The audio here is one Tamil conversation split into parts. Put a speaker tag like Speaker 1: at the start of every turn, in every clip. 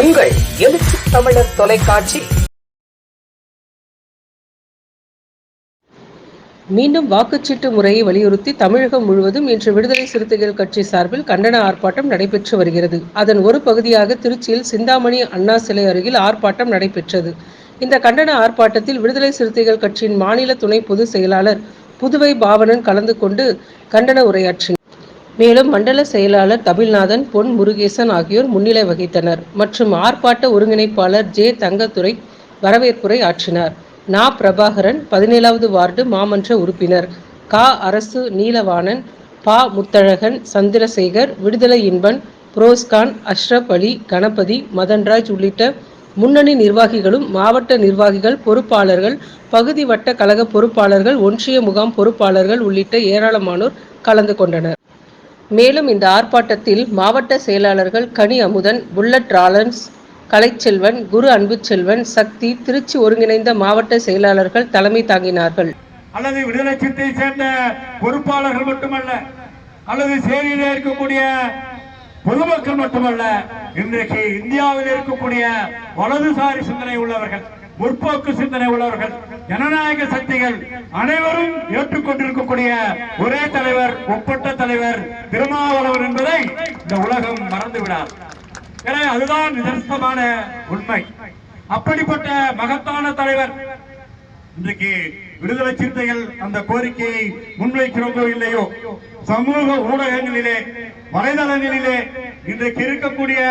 Speaker 1: உங்கள் எழுச்சி தமிழர் தொலைக்காட்சி.
Speaker 2: மீண்டும் வாக்குச்சீட்டு முறையை வலியுறுத்தி தமிழகம் முழுவதும் இன்று விடுதலை சிறுத்தைகள் கட்சி சார்பில் கண்டன ஆர்ப்பாட்டம் நடைபெற்று வருகிறது. அதன் ஒரு பகுதியாக திருச்சியில் சிந்தாமணி அண்ணா சிலை அருகில் ஆர்ப்பாட்டம் நடைபெற்றது. இந்த கண்டன ஆர்ப்பாட்டத்தில் விடுதலை சிறுத்தைகள் கட்சியின் மாநில துணை பொதுச் செயலாளர் புதுவை பாவனன் கலந்து கொண்டு கண்டன உரையாற்றினார் மேலும் மண்டல செயலாளர் தமிழ்நாதன் பொன் முருகேசன் ஆகியோர் முன்னிலை வகித்தனர் மற்றும் ஆர்ப்பாட்ட ஒருங்கிணைப்பாளர் ஜே தங்கத்துறை வரவேற்புரை ஆற்றினார். நா. பிரபாகரன் பதினேழாவது வார்டு மாமன்ற உறுப்பினர். கா. அரசு நீலவாணன் பா. முத்தழகன் சந்திரசேகர் விடுதலை இன்பன் புரோஸ்கான் அஷ்ரப் அலி கணபதி மதன்ராஜ் உள்ளிட்ட முன்னணி நிர்வாகிகளும் மாவட்ட நிர்வாகிகள் பொறுப்பாளர்கள் பகுதி வட்ட கழக பொறுப்பாளர்கள் ஒன்றிய முகாம் பொறுப்பாளர்கள் உள்ளிட்ட ஏராளமானோர் கலந்து கொண்டனர். மேலும் இந்த ஆர்ப்பாட்டத்தில் மாவட்ட செயலாளர்கள் கனி அமுதன் புல்லட் ராலன்ஸ் கலைச்செல்வன் குரு அன்புச்செல்வன் சக்தி திருச்சி ஒருங்கிணைந்த மாவட்ட செயலாளர்கள் தலைமை தாங்கினார்கள்.
Speaker 3: அல்லது விடுதலை சித்தை சேர்ந்த பொறுப்பாளர்கள் மட்டுமல்ல அல்லது சேரியிலே இருக்கக்கூடிய பொதுமக்கள் மட்டுமல்ல இன்றைக்கு இந்தியாவில் இருக்கக்கூடிய வலதுசாரி சிந்தனை உள்ளவர்கள் முற்போக்கு சிந்தனை உள்ளவர்கள் ஜனநாயக சக்திகள் அனைவரும் ஏற்றுக்கொண்டிருக்கக்கூடிய ஒரே தலைவர் ஒப்பட்ட தலைவர் திருமாவளவன் என்பதை இந்த உலகம் மறந்துவிடார் எனவே அதுதான் நிதர்சனமான உண்மை. அப்படிப்பட்ட மகத்தான தலைவர் இன்றைக்கு விடுதலை சிறுத்தைகள் அந்த கோரிக்கையை முன்வைக்கிறோமோ இல்லையோ சமூக ஊடகங்களிலே வலைதளங்களிலே இன்றைக்கு இருக்கக்கூடிய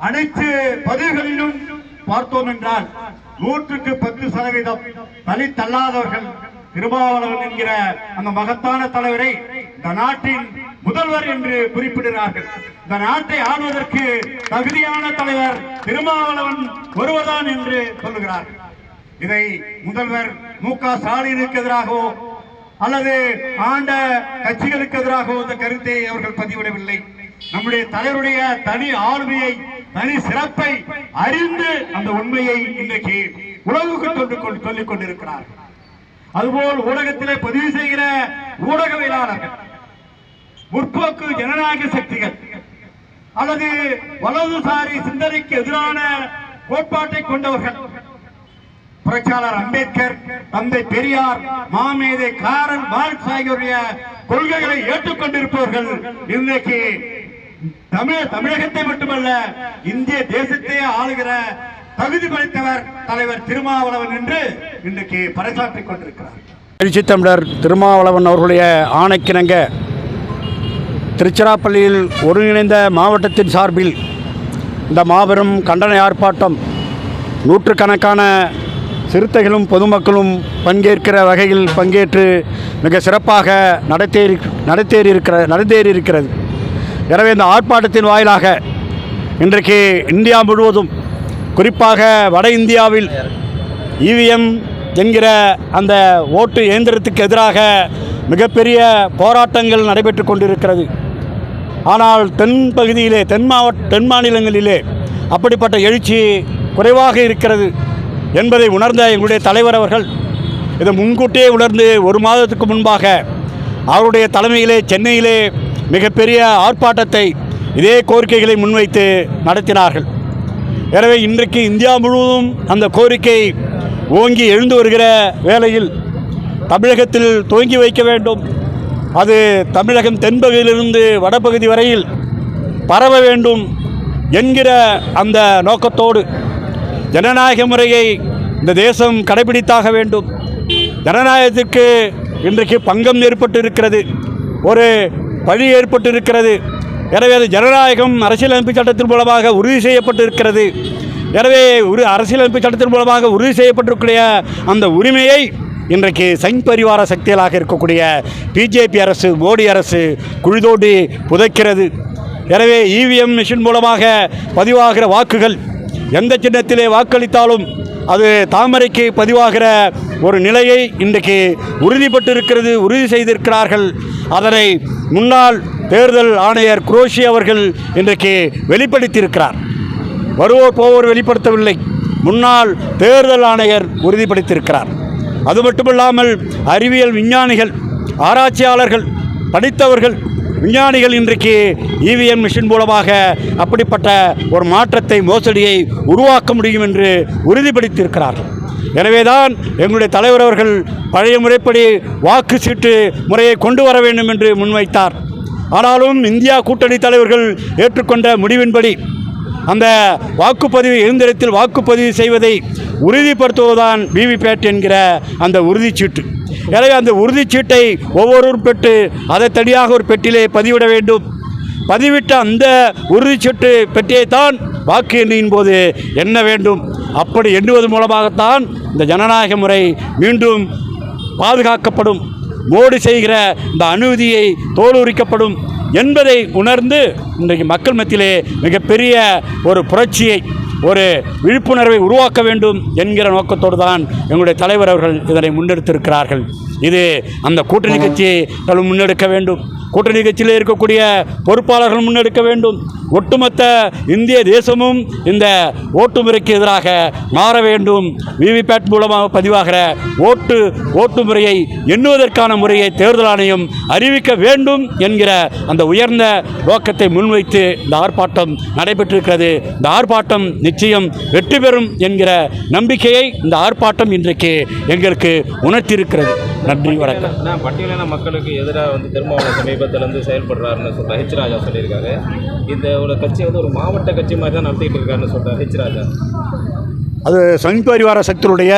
Speaker 3: அனைத்து பதிவுகளிலும் பார்த்தோம் என்றால் நூற்றுக்கு பத்து சதவீதம் தலித்தல்லாதவர்கள் திருமாவளவன் என்கிற அந்த மகத்தான தலைவரை இந்த நாட்டின் முதல்வர் என்று குறிப்பிடுகிறார்கள். இந்த நாட்டை ஆடுவதற்கு தகுதியான தலைவர் திருமாவளவன் ஒருவர்தான் என்று சொல்லுகிறார்கள். இதை முதல்வர் மு க ஸ்டாலினுக்கு எதிராகவோ அல்லது ஆண்ட கட்சிகளுக்கு எதிராகவோ இந்த கருத்தை அவர்கள் பதிவிடவில்லை. நம்முடைய தலைவருடைய தனி ஆளுமையை தனி சிறப்பை அறிந்து அந்த உண்மையை இன்றைக்கு உலகுக்கு கொண்டு சொல்லிக் கொண்டிருக்கிறார்கள் அதுபோல் ஊடகத்திலே பதிவு செய்கிற ஊடகவியலாளர்கள் முற்போக்கு ஜனநாயக சக்திகள் அல்லது வலதுசாரி சிந்தனைக்கு எதிரான கோட்பாட்டை கொண்டவர்கள் புரட்சியாளர் அம்பேத்கர் தந்தை பெரியார் மாமேதை காரன் மார்க்ஸ் ஆகியோருடைய கொள்கைகளை ஏற்றுக்கொண்டிருப்பவர்கள் இன்றைக்கு தமிழ் தமிழகத்தை மட்டுமல்ல இந்திய தேசத்தையே ஆளுகிற தகுதி படைத்தவர் தலைவர் திருமாவளவன் என்று இன்றைக்கு பறைசாற்றிக் கொண்டிருக்கிறார்.
Speaker 4: எழுச்சி தமிழர் திருமாவளவன் அவர்களுடைய ஆணைக்கிணங்க திருச்சிராப்பள்ளியில் ஒருங்கிணைந்த மாவட்டத்தின் சார்பில் இந்த மாபெரும் கண்டன ஆர்ப்பாட்டம் நூற்றுக்கணக்கான சிறுத்தைகளும் பொதுமக்களும் பங்கேற்கிற வகையில் பங்கேற்று மிக சிறப்பாக நடத்தேறி நடத்தேறியிருக்கிற நடந்தேறியிருக்கிறது. எனவே இந்த ஆர்ப்பாட்டத்தின் வாயிலாக இன்றைக்கு இந்தியா முழுவதும் குறிப்பாக வட இந்தியாவில் இவிஎம் என்கிற அந்த ஓட்டு இயந்திரத்துக்கு எதிராக மிகப்பெரிய போராட்டங்கள் நடைபெற்று கொண்டிருக்கிறது. ஆனால் தென் பகுதியிலே தென் மாவட்ட தென் மாநிலங்களிலே அப்படிப்பட்ட எழுச்சி குறைவாக இருக்கிறது என்பதை உணர்ந்த எங்களுடைய தலைவர் அவர்கள் இதை முன்கூட்டியே உணர்ந்து ஒரு மாதத்துக்கு முன்பாக அவருடைய தலைமையிலே சென்னையிலே மிகப்பெரிய ஆர்ப்பாட்டத்தை இதே கோரிக்கைகளை முன்வைத்து நடத்தினார்கள். எனவே இன்றைக்கு இந்தியா முழுவதும் அந்த கோரிக்கை ஓங்கி எழுந்து வருகிற வேளையில் தமிழகத்தில் துவங்கி வைக்க வேண்டும். அது தமிழகம் தென்பகுதியிலிருந்து வடபகுதி வரையில் பரவ வேண்டும் என்கிற அந்த நோக்கத்தோடு ஜனநாயக முறையை இந்த தேசம் கடைபிடித்தாக வேண்டும். ஜனநாயகத்திற்கு இன்றைக்கு பங்கம் ஏற்பட்டு இருக்கிறது ஒரு பழி ஏற்பட்டு இருக்கிறது எனவே அது ஜனநாயகம் அரசியலமைப்பு சட்டத்தின் மூலமாக உறுதி செய்யப்பட்டு இருக்கிறது எனவே ஒரு அரசியலமைப்பு சட்டத்தின் மூலமாக உறுதி செய்யப்பட்டிருக்கிற அந்த உரிமையை இன்றைக்கு சங் பரிவார சக்திகளாக இருக்கக்கூடிய பிஜேபி அரசு மோடி அரசு குழிதோண்டி புதைக்கிறது. எனவே இவிஎம் மிஷின் மூலமாக பதிவாகிற வாக்குகள் எந்த சின்னத்திலே வாக்களித்தாலும் அது தாமரைக்கு பதிவாகிற ஒரு நிலையை இன்றைக்கு உறுதிப்பட்டு இருக்கிறது உறுதி செய்திருக்கிறார்கள். அதனை முன்னாள் தேர்தல் ஆணையர் குரோஷி அவர்கள் இன்றைக்கு வெளிப்படுத்தியிருக்கிறார். வருவோர் போவோர் வெளிப்படுத்தவில்லை. முன்னாள் தேர்தல் ஆணையர் உறுதிப்படுத்தியிருக்கிறார். அது மட்டுமில்லாமல் அறிவியல் விஞ்ஞானிகள் ஆராய்ச்சியாளர்கள் படித்தவர்கள் விஞ்ஞானிகள் இன்றைக்கு இவிஎம் மிஷின் மூலமாக அப்படிப்பட்ட ஒரு மாற்றத்தை மோசடியை உருவாக்க முடியும் என்று உறுதிப்படுத்தியிருக்கிறார்கள். எனவே தான் எங்களுடைய தலைவர் அவர்கள் பழைய முறைப்படி வாக்கு சீட்டு முறையை கொண்டு வர வேண்டும் என்று முன்வைத்தார். ஆனாலும் இந்தியா கூட்டணி தலைவர்கள் ஏற்றுக்கொண்ட முடிவின்படி அந்த வாக்குப்பதிவு இயந்திரத்தில் வாக்குப்பதிவு செய்வதை உறுதிப்படுத்துவதுதான் விவிபேட் என்கிற அந்த உறுதிச்சீட்டு எனவே அந்த உறுதிச்சீட்டை ஒவ்வொருவரும் பெற்று அதை தனியாக ஒரு பெட்டியிலே பதிவிட வேண்டும். பதிவிட்ட அந்த உறுதிச்சீட்டு பெட்டியைத்தான் வாக்கு எண்ணியின் போது என்ன வேண்டும். அப்படி எண்ணுவது மூலமாகத்தான் இந்த ஜனநாயக முறை மீண்டும் பாதுகாக்கப்படும். மோடி செய்கிற இந்த அனுமதியை தோலுரிக்கப்படும் என்பதை உணர்ந்து இன்றைக்கு மக்கள் மத்தியிலே மிகப்பெரிய ஒரு புரட்சியை ஒரு விழிப்புணர்வை உருவாக்க வேண்டும் என்கிற நோக்கத்தோடு தான் எங்களுடைய தலைவர் அவர்கள் இதனை முன்னெடுத்திருக்கிறார்கள். இது அந்த கூட்டணி கட்சியை முன்னெடுக்க வேண்டும். கூட்டணி கட்சியில் இருக்கக்கூடிய பொறுப்பாளர்கள் முன்னெடுக்க வேண்டும். ஒட்டுமொத்த இந்திய தேசமும் இந்த ஓட்டு முறைக்கு எதிராக மாற வேண்டும். விவிபேட் மூலமாக பதிவாகிற ஓட்டு ஓட்டு முறையை எண்ணுவதற்கான முறையை தேர்தல் ஆணையம் அறிவிக்க வேண்டும் என்கிற அந்த உயர்ந்த நோக்கத்தை முன்வைத்து இந்த ஆர்ப்பாட்டம் நடைபெற்றிருக்கிறது. இந்த ஆர்ப்பாட்டம் நிச்சயம் வெற்றி பெறும் என்கிற நம்பிக்கையை இந்த ஆர்ப்பாட்டம் இன்றைக்கு எங்களுக்கு உணர்த்தியிருக்கிறது. நன்றி வணக்கம்.
Speaker 5: நான் பட்டியலின மக்களுக்கு எதிராக வந்து திருமாவளவன் சமீபத்தில் வந்து செயல்படுறாருன்னு சொல்ற ஹெச் ராஜா சொல்லியிருக்காரு. இந்த ஒரு கட்சி வந்து ஒரு மாவட்ட கட்சி மாதிரி தான் நடத்திட்டு இருக்காருன்னு சொல்றாரு ஹெச் ராஜா.
Speaker 4: அது சங் பரிவார சக்தியுடைய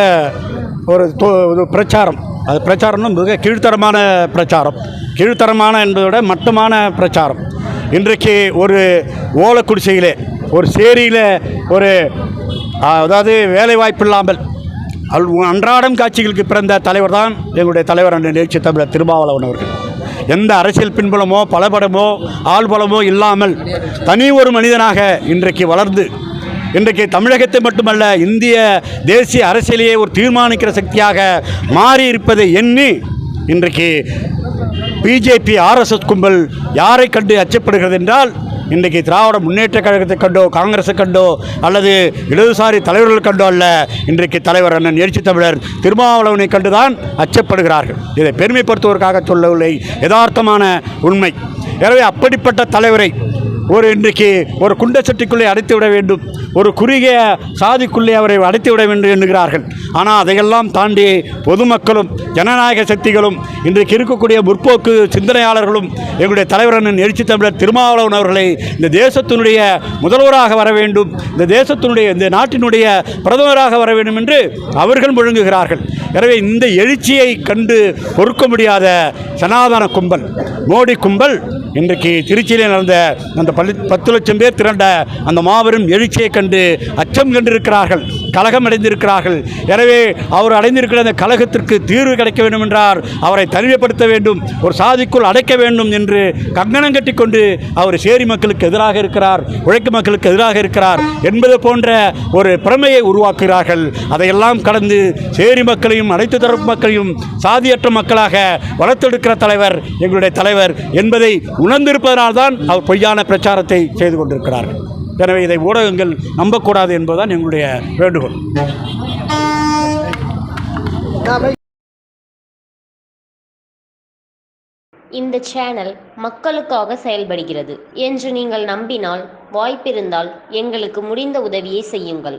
Speaker 4: ஒரு பிரச்சாரம். அது பிரச்சாரம்னா மிக கீழ்த்தரமான பிரச்சாரம். கீழ்த்தரமான என்பதை விட மட்டமான பிரச்சாரம். இன்றைக்கு ஒரு ஓலக்குடிசையிலே ஒரு சேரியில் ஒரு அதாவது வேலைவாய்ப்பு இல்லாமல் அல் அன்றாடம் காட்சிகளுக்கு பிறந்த தலைவர் தான் எங்களுடைய தலைவர் அண்ணன் நிகழ்ச்சி தமிழர் திருமாவளவன் அவர்கள். எந்த அரசியல் பின்புலமோ பலபடமோ ஆள்பலமோ இல்லாமல் தனி ஒரு மனிதனாக இன்றைக்கு வளர்ந்து இன்றைக்கு தமிழகத்தை மட்டுமல்ல இந்திய தேசிய அரசியலையே ஒரு தீர்மானிக்கிற சக்தியாக மாறி இருப்பதை எண்ணி இன்றைக்கு பிஜேபி ஆர்எஸ்எஸ் கும்பல் யாரை கண்டு அச்சப்படுகிறது என்றால் இன்றைக்கு திராவிட முன்னேற்ற கழகத்தை கண்டோ காங்கிரஸை கண்டோ அல்லது இடதுசாரி தலைவர்கள் கண்டோ அல்ல இன்றைக்கு தலைவர் அண்ணன் எழுச்சி தமிழர் திருமாவளவனை கண்டுதான் அச்சப்படுகிறார்கள். இதை பெருமைப்படுத்துவதற்காக சொல்லவில்லை யதார்த்தமான உண்மை. எனவே அப்படிப்பட்ட தலைவரை ஒரு இன்றைக்கு ஒரு குண்டச்சட்டிக்குள்ளே அடைத்து விட வேண்டும். ஒரு குறுகிய சாதிக்குள்ளே அவரை அடைத்து விட வேண்டும் என்கிறார்கள். ஆனால் அதையெல்லாம் தாண்டி பொதுமக்களும் ஜனநாயக சக்திகளும் இன்றைக்கு இருக்கக்கூடிய முற்போக்கு சிந்தனையாளர்களும் எங்களுடைய தலைவரன் எழுச்சி தமிழர் திருமாவளவன் அவர்களை இந்த தேசத்தினுடைய முதல்வராக வர வேண்டும். இந்த தேசத்தினுடைய இந்த நாட்டினுடைய பிரதமராக வர வேண்டும் என்று அவர்கள் முழங்குகிறார்கள். எனவே இந்த எழுச்சியை கண்டு பொறுக்க முடியாத சனாதன கும்பல் மோடி கும்பல் இன்றைக்கு திருச்சியில் நடந்த அந்த பள்ளி பத்து லட்சம் பேர் திரண்ட அந்த மாபெரும் எழுச்சியை கண்டு அச்சம் கண்டிருக்கிறார்கள் கலகம் அடைந்திருக்கிறார்கள் எனவே அவர் அடைந்திருக்கிற அந்த கலகத்திற்கு தீர்வு கிடைக்க வேண்டும் என்றார் அவரை தனிமைப்படுத்த வேண்டும் ஒரு சாதிக்குள் அடைக்க வேண்டும் என்று கங்கணம் கட்டிக்கொண்டு அவர் சேரி மக்களுக்கு எதிராக இருக்கிறார் உழைக்கும் மக்களுக்கு எதிராக இருக்கிறார் என்பது போன்ற ஒரு பிரமையை உருவாக்குகிறார்கள். அதையெல்லாம் கடந்து சேரி மக்களையும் அனைத்து தரப்பு மக்களையும் சாதியற்ற மக்களாக வளர்த்தெடுக்கிற தலைவர் எங்களுடைய தலைவர் என்பதை உணர்ந்திருப்பதனால்தான் அவர் பொய்யான பிரச்சாரத்தை செய்து கொண்டிருக்கிறார்கள். எனவே இதை ஊடகங்கள் நம்பக்கூடாது என்பதுதான் எங்களுடைய வேண்டுகோள்.
Speaker 6: இந்த சேனல் மக்களுக்காக செயல்படுகிறது என்று நீங்கள் நம்பினால் வாய்ப்பிருந்தால் எங்களுக்கு முடிந்த உதவியை செய்யுங்கள்.